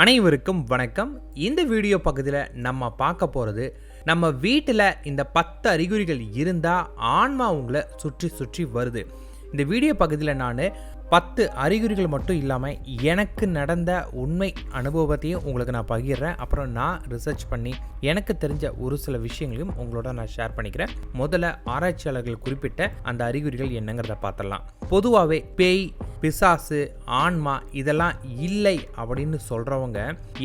அனைவருக்கும் வணக்கம். இந்த வீடியோ பகுதியில் நம்ம பார்க்க போகிறது நம்ம வீட்டில் இந்த பத்து அறிகுறிகள் இருந்தால் ஆன்மா உங்களை சுற்றி சுற்றி வருது. இந்த வீடியோ பகுதியில் நான் பத்து அறிகுறிகள் மட்டும் இல்லாமல் எனக்கு நடந்த உண்மை அனுபவத்தையும் உங்களுக்கு நான் பகிர்றேன். அப்புறம் நான் ரிசர்ச் பண்ணி எனக்கு தெரிஞ்ச ஒரு சில விஷயங்களையும் உங்களோட நான் ஷேர் பண்ணிக்கிறேன். முதல்ல ஆராய்ச்சியாளர்கள் குறிப்பிட்ட அந்த அறிகுறிகள் என்னங்கிறத பார்த்துடலாம். பொதுவாகவே பேய் பிசாசு ஆன்மா இதெல்லாம் இல்லை அப்படின்னு சொல்கிறவங்க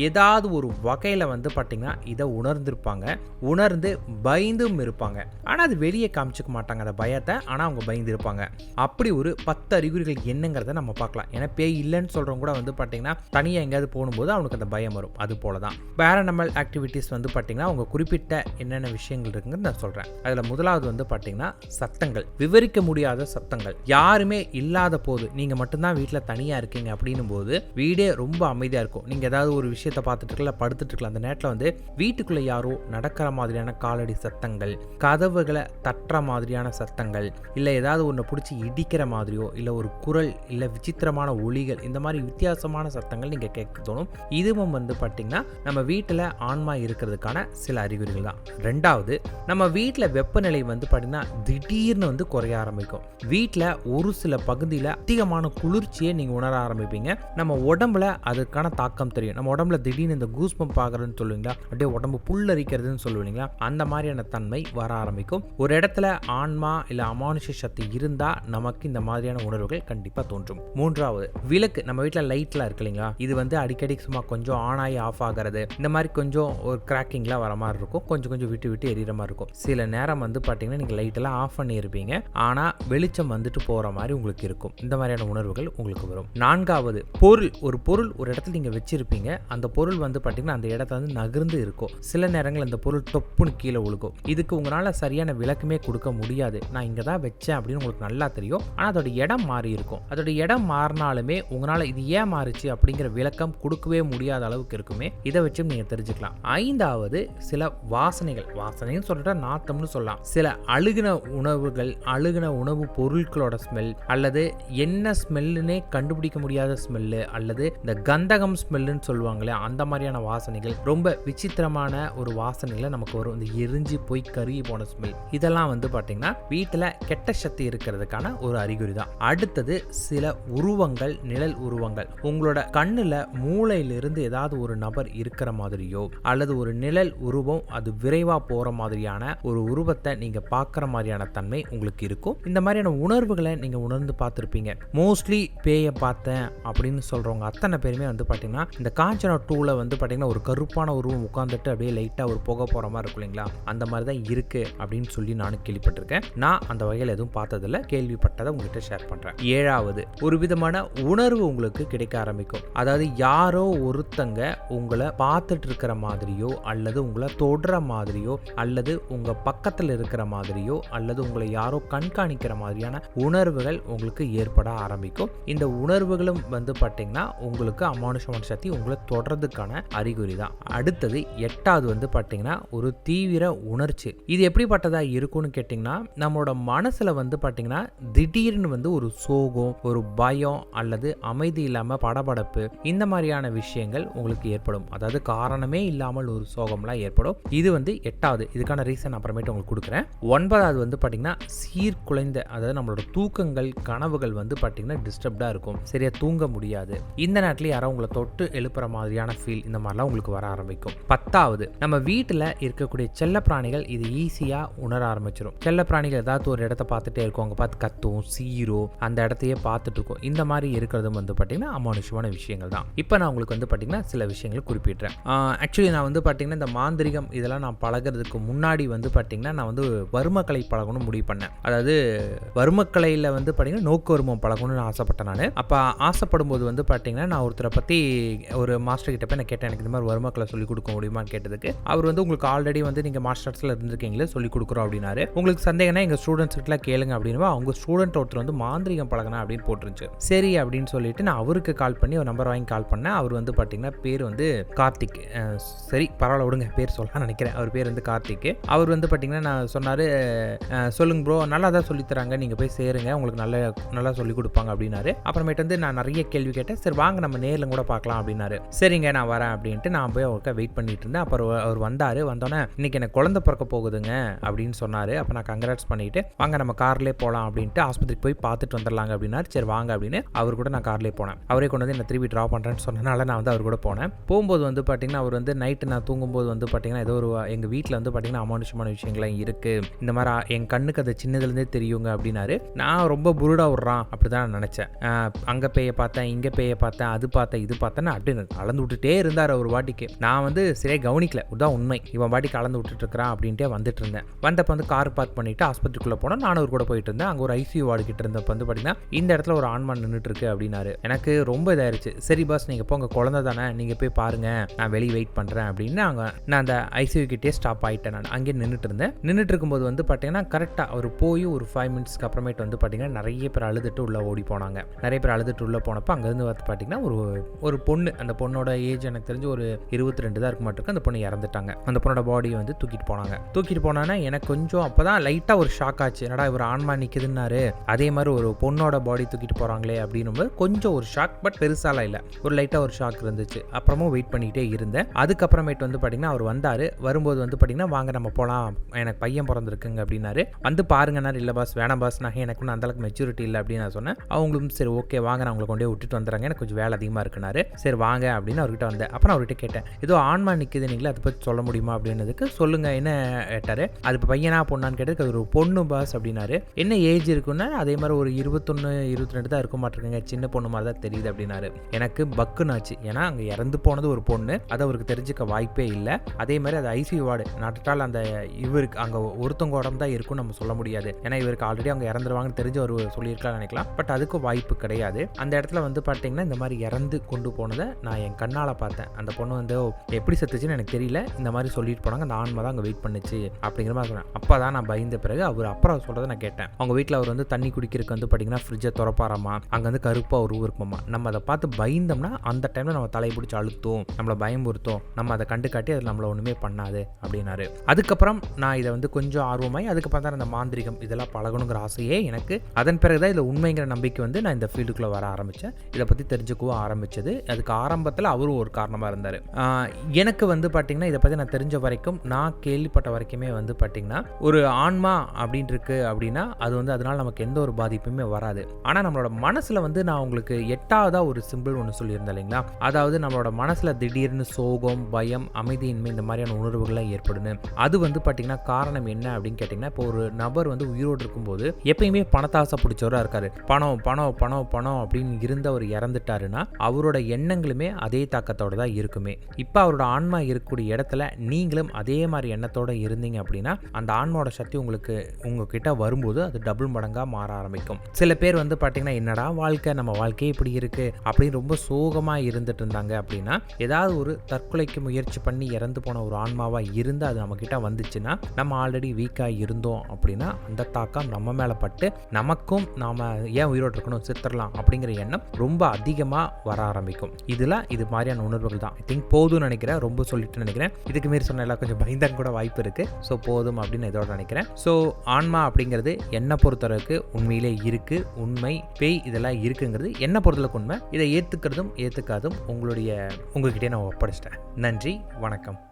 ஏதாவது ஒரு வகையில் வந்து பார்த்திங்கன்னா இதை உணர்ந்திருப்பாங்க. உணர்ந்து பயந்தும் இருப்பாங்க. ஆனால் அது வெளியே காமிச்சிக்க மாட்டாங்க அந்த பயத்தை. ஆனால் அவங்க பயந்துருப்பாங்க. அப்படி ஒரு பத்து அறிகுறிகள் என்னங்க என்னங்கிறத நம்ம பார்க்கலாம். ஏன்னா பேய் இல்லைன்னு சொல்கிறவங்க கூட வந்து பார்த்தீங்கன்னா தனியாக எங்கேயாவது போகும்போது அவனுக்கு அந்த பயம் வரும். அது போல தான். பேரனமல் ஆக்டிவிட்டீஸ் வந்து பார்த்திங்கன்னா அவங்க குறிப்பிட்ட என்னென்ன விஷயங்கள் இருக்குங்கிறது நான் சொல்கிறேன் அதில் முதலாவது வந்து பார்த்திங்கன்னா சத்தங்கள். விவரிக்க முடியாத சத்தங்கள். யாருமே இல்லாத போது நீங்கள் மட்டும்தான் வீட்டில் தனியாக இருக்கீங்க அப்படின்னும் போது வீடே ரொம்ப அமைதியாக இருக்கும். நீங்கள் ஏதாவது ஒரு விஷயத்தை பார்த்துட்டு இருக்கலாம் படுத்துட்டு இருக்கலாம் அந்த நேரத்தில் வந்து வீட்டுக்குள்ளே யாரோ நடக்கிற மாதிரியான காலடி சத்தங்கள் கதவுகளை தட்டுற மாதிரியான சத்தங்கள் இல்லை ஏதாவது ஒன்று பிடிச்சி இடிக்கிற மாதிரியோ இல்லை ஒரு குரல் இல்லை விசித்திரமான ஒளிகள் இந்த மாதிரி வித்தியாசமான சத்தங்கள் நீங்கள் கேட்க தோணும். இதுவும் வந்து பார்த்திங்கன்னா நம்ம வீட்டில் ஆன்மா இருக்கிறதுக்கான சில அறிகுறிகள் தான். ரெண்டாவது நம்ம வீட்டில் வெப்பநிலை வந்து பார்த்திங்கன்னா திடீர்னு வந்து குறைய ஆரம்பிக்கும். வீட்டில் ஒரு சில பகுதியில் அதிகமான குளிர்ச்சியை நீங்கள் உணர ஆரம்பிப்பீங்க. நம்ம உடம்புல அதுக்கான தாக்கம் தெரியும். நம்ம உடம்புல திடீர்னு இந்த கூஸ் பம்ப் ஆகிறதுன்னு சொல்லுவீங்களா? அப்படியே உடம்பு புல்லரிக்கிறதுன்னு சொல்லுவீங்களா? அந்த மாதிரியான தன்மை வர ஆரம்பிக்கும். ஒரு இடத்துல ஆன்மா இல்லை அமானுஷ சக்தி இருந்தால் நமக்கு இந்த மாதிரியான உணர்வுகள் கண்டிப்பாக தோணும் தோன்றும். மூன்றாவது விளக்கு. நம்ம வீட்டில் லைட்லாம் இருக்கு இல்லைங்களா? இது வந்து அடிக்கடி சும்மா கொஞ்சம் ஆன் ஆகி ஆஃப் ஆகிறது. இந்த மாதிரி கொஞ்சம் ஒரு கிராக்கிங்லாம் வர மாதிரி இருக்கும். கொஞ்சம் கொஞ்சம் விட்டு விட்டு எரியிற மாதிரி இருக்கும். சில நேரம் வந்து பார்த்தீங்கன்னா நீங்கள் லைட்டெல்லாம் ஆஃப் பண்ணியிருப்பீங்க. ஆனால் வெளிச்சம் வந்துட்டு போகிற மாதிரி உங்களுக்கு இருக்கும். இந்த மாதிரியான உணர்வுகள் உங்களுக்கு வரும். நான்காவது பொருள். ஒரு பொருள் ஒரு இடத்துல நீங்கள் வச்சிருப்பீங்க. அந்த பொருள் வந்து பார்த்தீங்கன்னா அந்த இடத்த வந்து நகர்ந்து இருக்கும். சில நேரங்கள் அந்த பொருள் தொப்புன்னு கீழே விழுகும் இதுக்கு உங்களால் சரியான விளக்கமே கொடுக்க முடியாது. நான் இங்கே தான் வச்சேன் அப்படின்னு உங்களுக்கு நல்லா தெரியும். ஆனால் அதோட இடம் மாறி இருக்கும். அதோட இடம் மாறினாலுமே உங்களால் இது ஏன் மாறுச்சு அப்படிங்கிற விளக்கம் கொடுக்கவே முடியாத அளவுக்கு இருக்குமே இதை வச்சும் நீங்கள் தெரிஞ்சுக்கலாம். ஐந்தாவது சில வாசனைகள். வாசனைன்னு சொல்லிட்டா நாத்தம்னு சொல்லலாம். சில அழுகின உணவுகள் அழுகின உணவு பொருட்களோட ஸ்மெல் அல்லது என்ன ஸ்மெல்லுன்னே கண்டுபிடிக்க முடியாத ஸ்மெல்லு அல்லது இந்த கந்தகம் ஸ்மெல்லுன்னு சொல்லுவாங்களே அந்த மாதிரியான வாசனைகள். ரொம்ப விசித்திரமான ஒரு வாசனைகளை நமக்கு வரும். இந்த எரிஞ்சு போய் கருகி போன ஸ்மெல் இதெல்லாம் வந்து பார்த்தீங்கன்னா வீட்டில் கெட்ட சக்தி இருக்கிறதுக்கான ஒரு அறிகுறி தான் அடுத்தது சில உருவங்கள் நிழல் உருவங்கள். உங்களோட கண்ணில் மூளையிலிருந்து ஏதாவது ஒரு நபர் இருக்கிற மாதிரியோ அல்லது ஒரு நிழல் உருவம் அது விரைவாக போகிற மாதிரியான ஒரு உருவத்தை நீங்கள் பார்க்குற மாதிரியான தன்மை உங்களுக்கு இருக்கும். இந்த மாதிரியான உணர்வுகளை நீங்கள் உணர்ந்து பார்த்துருப்பீங்க. மோஸ்ட்லி பேயை பார்த்தேன் அப்படின்னு சொல்கிறவங்க அத்தனை பேருமே வந்து பார்த்தீங்கன்னா இந்த காஞ்சனா டூவில் வந்து பார்த்தீங்கன்னா ஒரு கருப்பான உருவம் உட்காந்துட்டு அப்படியே லைட்டாக ஒரு புகை போகிற மாதிரி இருக்கும் இல்லைங்களா? அந்த மாதிரி தான் இருக்குது அப்படின்னு சொல்லி நானும் கேள்விப்பட்டிருக்கேன். நான் அந்த வகையில் எதுவும் பார்த்ததில்ல. கேள்விப்பட்டதை உங்ககிட்ட ஷேர் பண்ணுறேன் ஏழாவது ஒரு விதமான உணர்வு உங்களுக்கு கிடைக்க ஆரம்பிக்கும். அதாவது யாரோ ஒருத்தங்க உங்களை பார்த்துட்டு இருக்கிற மாதிரியோ அல்லது உங்களை தொடுற மாதிரியோ அல்லது உங்கள் பக்கத்தில் இருக்கிற மாதிரியோ அல்லது உங்களை யாரோ கண்காணிக்கிற மாதிரியான உணர்வுகள் உங்களுக்கு ஏற்பட ஆரம்பிக்கும். இந்த உணர்வுகளும் வந்து பார்த்தீங்கன்னா உங்களுக்கு அமானுஷமான சக்தி உங்களை தொடர்றதுக்கான அறிகுறி தான். அடுத்தது எட்டாவது வந்து பார்த்தீங்கன்னா ஒரு தீவிர உணர்ச்சி. இது எப்படிப்பட்டதா இருக்கும்னு கேட்டிங்கன்னா நம்மளோட மனசில் வந்து பார்த்தீங்கன்னா திடீர்னு வந்து ஒரு சோகம் ஒரு பயம் அல்லது அமைதி இல்லாமல் படபடப்பு இந்த மாதிரியான விஷயங்கள் உங்களுக்கு ஏற்படும். அதாவது காரணமே இல்லாமல் ஒரு சோகம்லாம் ஏற்படும். இது வந்து எட்டாவது. இதுக்கான ரீசன் அப்புறமேட்டு உங்களுக்கு கொடுக்குறேன். ஒன்பதாவது வந்து பார்த்தீங்கன்னா சீர்குலைந்த அதாவது நம்மளோட தூக்கங்கள் கனவுகள் வந்து பார்த்தீங்கன்னா டிஸ்டர்ப்டாக இருக்கும். சரியாக தூங்க முடியாது. இந்த நேரத்தில் யாரோ உங்களை தொட்டு எழுப்புற மாதிரியான ஃபீல் இந்த மாதிரிலாம் உங்களுக்கு வர ஆரம்பிக்கும். பத்தாவது நம்ம வீட்டில் இருக்கக்கூடிய செல்ல பிராணிகள் இது ஈஸியாக உணர ஆரம்பிச்சிடும் செல்ல பிராணிகள் ஏதாவது ஒரு இடத்த பார்த்துட்டே இருக்கும். அவங்க பார்த்து கத்தும் சீரோ அந்த இடத்தையே பார்த்து பார்த்துட்ருக்கோம். இந்த மாதிரி இருக்கிறதும் வந்து பார்த்தீங்கன்னா அமானுஷமான விஷயங்கள் தான். இப்போ நான் உங்களுக்கு வந்து பார்த்திங்கன்னா சில விஷயங்கள் குறிப்பிட்றேன். ஆக்சுவலி நான் வந்து பார்த்திங்கன்னா இந்த மாந்திரிகம் இதெல்லாம் நான் பழகுறதுக்கு முன்னாடி வந்து பார்த்திங்கன்னா நான் வந்து வர்மக்கலை பழகணும்னு முடிவு பண்ணேன். அதாவது வர்மக்கலையில் வந்து பார்த்தீங்கன்னா நோக்குவருமம் பழகணும்னு ஆசைப்பட்டேன் நான். அப்போ ஆசைப்படும் போது வந்து பார்த்திங்கன்னா நான் ஒருத்தரை பற்றி ஒரு மாஸ்டர் கிட்ட போய் நான் கேட்டேன் எனக்கு இந்த மாதிரி வர்மக்கலை சொல்லிக் கொடுக்க முடியுமான்னு கேட்டதுக்கு. அவர் வந்து உங்களுக்கு ஆல்ரெடி வந்து நீங்கள் மாஸ்டர்ஸில் இருந்திருக்கீங்களே சொல்லிக் கொடுக்குறோம் அப்படின்னாரு. உங்களுக்கு சந்தேகம்னா எங்கள் ஸ்டூடெண்ட்ஸ் கிட்ட கேளுங்க அப்படின்னு அவங்க ஸ்டூடெண்ட் ஒருத்தர் வந்து மாந்திரிகம் பழகினா அப்படின்னு போட்டுருந்துச்சு. சரி அப்படின்னு சொல்லிட்டு நான் அவருக்கு கால் பண்ணி ஒரு நம்பர் வாங்கி கால் பண்ணேன். அவர் வந்து பார்த்தீங்கன்னா பேர் வந்து கார்த்திக். சரி பரவாயில்ல விடுங்க பேர் சொல்லலாம் நினைக்கிறேன். அவர் பேர் வந்து கார்த்திக். அவர் வந்து பார்த்தீங்கன்னா நான் சொன்னார் சொல்லுங்க ப்ரோ நல்லா தான் சொல்லித் தராங்க நீங்கள் போய் சேருங்க உங்களுக்கு நல்ல நல்லா சொல்லி கொடுப்பாங்க அப்படின்னாரு. அப்புறமேட்டு வந்து நான் நிறைய கேள்வி கேட்டேன் சரி வாங்க நம்ம நேரில் கூட பார்க்கலாம் அப்படின்னாரு. சரிங்க நான் வரேன் அப்படின்ட்டு நான் போய் அவருக்கு வெயிட் பண்ணிட்டு இருந்தேன். அப்புறம் அவர் வந்தார். வந்தோடனே இன்னைக்கு எனக்கு குழந்தை பிறக்க போகுதுங்க அப்படின்னு சொன்னார். அப்போ நான் கங்க்ராட்ஸ் பண்ணிட்டு வாங்க நம்ம கார்லேயே போகலாம் அப்படின்ட்டு ஆஸ்பத்திரிக்கு போய் பார்த்துட்டு வந்துடலாங்க அப்படின்னாரு. சரி வாங்க அப்படின்னு அவர் கூட நான் கார்லேயே போனேன். அவரே கொண்டு வந்து என்னை திருப்பி ட்ரா பண்ணுறேன்னு சொன்னனால நான் வந்து அவர் கூட போனேன். போகும்போது வந்து பார்த்தீங்கன்னா அவர் வந்து நைட்டு நான் தூங்கும்போது வந்து பார்த்தீங்கன்னா ஏதோ ஒரு எங்கள் வீட்டில் வந்து பார்த்தீங்கன்னா அமானுஷமான விஷயங்கள்லாம் இருக்குது இந்த மாதிரி என் கண்ணுக்கு அது சின்னதுலேருந்தே தெரியுங்க அப்படின்னாரு. நான் ரொம்ப புருடா விட்றான் அப்படி தான் நான் நினச்சேன். அங்கே பேய பார்த்தேன் இங்கே பேய பார்த்தேன் அது பார்த்தேன் இது பார்த்தேன்னு அப்படின்னு கலந்து விட்டுட்டே இருந்தார் ஒரு வாட்டிக்கு நான் வந்து சரியாக கவனிக்கல இதுதான் உண்மை. இவன் வாட்டி கலந்து விட்டுட்டு இருக்கிறான் அப்படின்ட்டே வந்துட்டு இருந்தேன். வந்தப்போ வந்து கார் பார்க் பண்ணிட்டு ஆஸ்பத்திரிக்குள்ளே போனோம். நானும் அவர் கூட போயிட்டு இருந்தேன். அங்கே ஒரு ஐசியூ வார்டு கிட்ட இருந்தப்போ வந்து பார்த்தீங்கன்னா இந்த இடத்துல ஒரு ஆண்மான் நின்றுட்டு இருக்கு அப்படின்னாரு. எனக்கு ரொம்ப இதாயிருச்சு. சரி பாஸ் நீங்கள் போங்க. குழந்தை தானே. நீங்கள் போய் பாருங்க. நான் வெளியே வெயிட் பண்ணுறேன் அப்படின்னு அங்கே நான் அந்த ஐசியூ கிட்டே ஸ்டாப் ஆகிட்டேன் நான். அங்கேயே நின்றுட்டு இருந்தேன். நின்றுட்டு இருக்கும்போது வந்து பார்த்தீங்கன்னா கரெக்டாக அவர் போய் ஒரு ஃபைவ் மினிட்ஸ்க்கு அப்புறமேட்டு வந்து பார்த்தீங்கன்னா நிறைய பேர் அழுதுட்டு உள்ளே ஓடி போனாங்க. நிறைய பேர் அழுதுட்டு உள்ளே போனப்போ அங்கேருந்து வந்து பார்த்தீங்கன்னா ஒரு ஒரு பொண்ணு அந்த பொண்ணோட ஏஜ் எனக்கு தெரிஞ்சு ஒரு இருபத்தி ரெண்டு தான் இருக்க மாட்டிருக்கு அந்த பொண்ணு இறந்துட்டாங்க. அந்த பொண்ணோட பாடியை வந்து தூக்கிட்டு போனாங்க. தூக்கிட்டு போனான்னா எனக்கு கொஞ்சம் அப்போ தான் லைட்டாக ஒரு ஷாக் ஆச்சு. என்னடா இவர் ஆன்மா நிற்குதுன்னாரு அதே மாதிரி ஒரு பொண்ணோட பாடி தூக்கிட்டு போகிறாங்களே அப்படின்னும்போது கொஞ்சம் ஒரு ஷாக் பட் பெருசாலாம் இல்லை. ஒரு லைட்டாக ஒரு ஷாக் இருந்துச்சு. அப்புறமும் வெயிட் பண்ணிகிட்டே இருந்தேன். அதுக்கப்புறமேட்டு வந்து பார்த்தீங்கன்னா அவர் வந்தார். வரும்போது வந்து பார்த்தீங்கன்னா வாங்க நம்ம போகலாம் எனக்கு பையன் பிறந்திருக்குங்க அப்படின்னாரு. வந்து பாருங்கன்னாரு இல்லை பாஸ் வேணாம் பாஸ் நான் எனக்கு ஒன்றும் அந்தளவுக்கு மெச்சூரிட்டி இல்லை அப்படின்னு நான் சொன்னேன். அவங்களும் சரி ஓகே வாங்க நான் உங்களை கொண்டே விட்டுட்டு வந்துடுறாங்க. எனக்கு கொஞ்சம் வேலை அதிகமாக இருக்குனாரு. சரி வாங்க அப்படின்னு அவர்கிட்ட வந்தேன். அப்புறம் அவர்கிட்ட கேட்டேன் ஏதோ ஆன்மா நிற்குது நீங்களே அதை பற்றி சொல்ல முடியுமா? அப்படின்னதுக்கு சொல்லுங்க. என்ன கேட்டார் அது இப்போ பையனா பொண்ணான்னு கேட்டதுக்கு அது ஒரு பொண்ணு பாஸ் அப்படின்னாரு. என்ன ஏஜ் இருக்குன்னா அதே மாதிரி ஒரு இருபத்தொன்று இருபத்தி ரெண்டு தான் இருக்க மாட்டிருக்குங்க. சின்ன பொண்ணு மாதிரி தான் தெரியுது அப்படின்னாரு. எனக்கு பக்குனாச்சு. ஏன்னா அங்கே இறந்து போனது ஒரு பொண்ணு. அது அவருக்கு தெரிஞ்சுக்க வாய்ப்பே இல்லை. அதே மாதிரி அது ஐசியூ வார்டு. நட்டால் அந்த இவருக்கு அங்கே ஒருத்தவங்க உடம்பு தான் இருக்கும்னு நம்ம சொல்ல முடியாது. ஏன்னா இவருக்கு ஆல்ரெடி அவங்க இறந்துருவாங்கன்னு தெரிஞ்சு அவர் சொல்லியிருக்கலாம் நினைக்கலாம். பட் அதுக்கு வாய்ப்பு கிடையாது. அந்த இடத்துல வந்து பார்த்தீங்கன்னா இந்த மாதிரி இறந்து கொண்டு போனதை நான் என் கண்ணால் பார்த்தேன். அந்த பொண்ணு வந்து எப்படி செத்துச்சுன்னு எனக்கு தெரியல. இந்த மாதிரி சொல்லிட்டு போனாங்க. அந்த ஆன்மா தான் அங்கே வெயிட் பண்ணுச்சு. அப்படிங்கிற மாதிரி சொன்னேன் அப்போ தான் நான் பயந்த பிறகு அவர் அப்புறம் சொல்கிறத நான் கேட்டேன். அவங்க வீட்டில் அவர் வந்து தண்ணி குடிக்கிறதுக்கு வந்து பார்த்தீங்கன்னா ஃப்ரிட்ஜை துறப்பாராமா அங்கே வந்து கருப்பாக ஒரு இருக்குமாம்மா. நம்ம அதை பார்த்து பயந்தோம்னா அந்த டைமில் நம்ம தலையை பிடிச்சி அழுத்தும் நம்மளை பயமுறுத்தும். நம்ம அதை கண்டு காட்டி அதில் நம்மளை ஒன்றுமே பண்ணாது அப்படின்னாரு. அதுக்கப்புறம் நான் இதை வந்து கொஞ்சம் ஆர்வமாய் அதுக்கப்புறம் தான் இந்த மாந்திரிகம் இதெல்லாம் பழகணுங்கிற ஆசையே எனக்கு. அதன் பிறகு தான் இதில் உண்மைங்கிற நம்பிக்கை வந்து நான் இந்த ஃபீல்டுக்குள்ளே வர ஆரம்பித்தேன் இதை பற்றி தெரிஞ்சுக்கவும் ஆரம்பித்தது அதுக்கு ஆரம்பத்தில் அவரும் ஒரு காரணமாக இருந்தார். எனக்கு வந்து பார்த்திங்கன்னா இதை பற்றி நான் தெரிஞ்ச வரைக்கும் நான் கேள்விப்பட்ட வரைக்குமே வந்து பார்த்திங்கன்னா ஒரு ஆன்மா அப்படின்ட்டு இருக்கு அப்படின்னா அது வந்து அதனால் நமக்கு எந்த ஒரு பாதிப்புமே வராது. ஆனால் ஆனால் நம்மளோட மனசில் வந்து நான் உங்களுக்கு எட்டாவதாக ஒரு சிம்பிள் ஒன்று சொல்லியிருந்தேன் இல்லைங்களா? அதாவது நம்மளோட மனசில் திடீர்னு சோகம் பயம் அமைதியின்மை இந்த மாதிரியான உணர்வுகள்லாம் ஏற்படுன்னு அது வந்து பார்த்திங்கன்னா காரணம் என்ன அப்படின்னு கேட்டிங்கன்னா இப்போ ஒரு நபர் வந்து உயிரோடு இருக்கும்போது எப்பயுமே பணத்தாசை பிடிச்சவராக இருக்காரு. பணம் பணம் பணம் பணம் அப்படின்னு இருந்த அவர் இறந்துட்டாருன்னா அவரோட எண்ணங்களுமே அதே தாக்கத்தோட தான் இருக்குமே. இப்போ அவரோட ஆன்மா இருக்கக்கூடிய இடத்துல நீங்களும் அதே மாதிரி எண்ணத்தோட இருந்தீங்க அப்படின்னா அந்த ஆன்மாவோட சக்தி உங்களுக்கு உங்ககிட்ட வரும்போது அது டபுள் மடங்காக மாற ஆரம்பிக்கும். சில பேர் வந்து பார்த்தீங்கன்னா என்னடா வாழ்க்கை? நம்ம வாழ்க்கையே இப்படி இருக்குது அப்படின்னு ரொம்ப சோகமாக இருந்துட்டு இருந்தாங்க அப்படின்னா ஏதாவது ஒரு தற்கொலைக்கு முயற்சி பண்ணி இறந்து போன ஒரு ஆன்மாவாக இருந்து அது நம்மக்கிட்ட வந்துச்சுன்னா நம்ம ஆல்ரெடி வீக்காக இருந்தோம் அப்படின்னா அந்த தாக்கம் நம்ம மேலே பட்டு நமக்கும் நாம் ஏன் உயிரோடு இருக்கணும்? சித்தரலாம் அப்படிங்கிற எண்ணம் ரொம்ப அதிகமாக வர ஆரம்பிக்கும். இதில் இது மாதிரியான உணர்வுகள் தான். ஐ திங்க் போதும்னு நினைக்கிறேன். ரொம்ப சொல்லிட்டு நினைக்கிறேன். இதுக்கு மாரி சொன்ன எல்லாம் கொஞ்சம் பயந்தான் கூட வாய்ப்பு இருக்குது ஸோ போதும் அப்படின்னு இதோட நினைக்கிறேன். ஸோ ஆன்மா அப்படிங்கிறது என்னை பொறுத்தளவுக்கு உண்மையிலே இருக்குது உண்மை பேய் இதெல்லாம் இருக்குங்கிறது என்ன பொறுத்தளவுக்கு உண்மை. இதை ஏற்றுக்கிறதும் ஏற்றுக்காதும் உங்களுடைய உங்ககிட்டே நான் ஒப்படைச்சிட்டேன். நன்றி வணக்கம்.